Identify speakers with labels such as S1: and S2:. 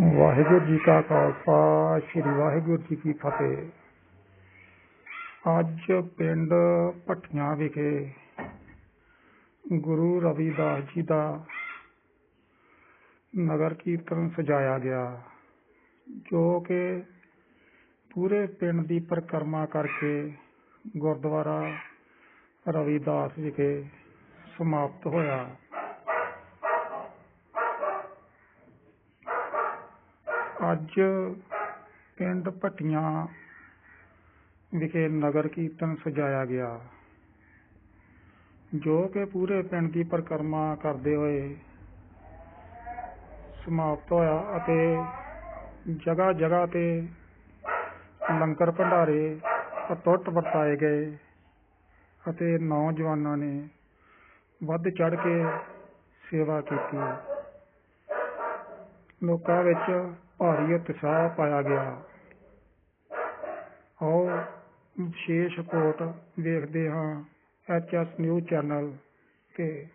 S1: ਵਾਹਿਗੁਰੂ ਜੀ ਕਾ ਖਾਲਸਾ, ਸ੍ਰੀ ਵਾਹਿਗੁਰੂ ਜੀ ਕੀ ਫਤਿਹ। ਅੱਜ ਪਿੰਡ ਭੱਠੀਆਂ ਵਿਖੇ ਗੁਰੂ ਰਵਿਦਾਸ ਜੀ ਦਾ ਨਗਰ ਕੀਰਤਨ ਸਜਾਇਆ ਗਿਆ, ਜੋ ਕਿ ਪੂਰੇ ਪਿੰਡ ਦੀ ਪਰਿਕਰਮਾ ਕਰਕੇ ਗੁਰਦੁਆਰਾ ਰਵਿਦਾਸ ਵਿਖੇ ਸਮਾਪਤ ਹੋਇਆ। ਅੱਜ ਪਿੰਡ ਭੱਟੀਆਂ ਵਿਖੇ ਨਗਰ ਕੀਰਤਨ ਸਜਾਇਆ ਗਿਆ। ਜੋ ਕਿ ਪੂਰੇ ਪਿੰਡ ਦੀ ਪਰਿਕਰਮਾ ਕਰਦੇ ਹੋਏ ਸਮਾਪਤ ਹੋਇਆ ਅਤੇ ਜਗ੍ਹਾ ਜਗ੍ਹਾ ਤੇ ਲੰਗਰ ਭੰਡਾਰੇ ਅਟੁੱਟ ਵਰਤਾਏ ਗਏ ਅਤੇ ਨੌਜਵਾਨਾਂ ਨੇ ਵੱਧ ਚੜ ਕੇ ਸੇਵਾ ਕੀਤੀ। ਲੋਕਾਂ ਵਿੱਚ ਭਾਰੀ ਉਤਸ਼ਾਹ ਪਾਇਆ ਗਿਆ। ਆਓ ਵਿਸ਼ੇਸ਼ ਰਿਪੋਰਟ ਵੇਖਦੇ ਹਾਂ ਐਚ ਐਸ ਨਿਊਜ਼ ਚੈਨਲ ਤੇ।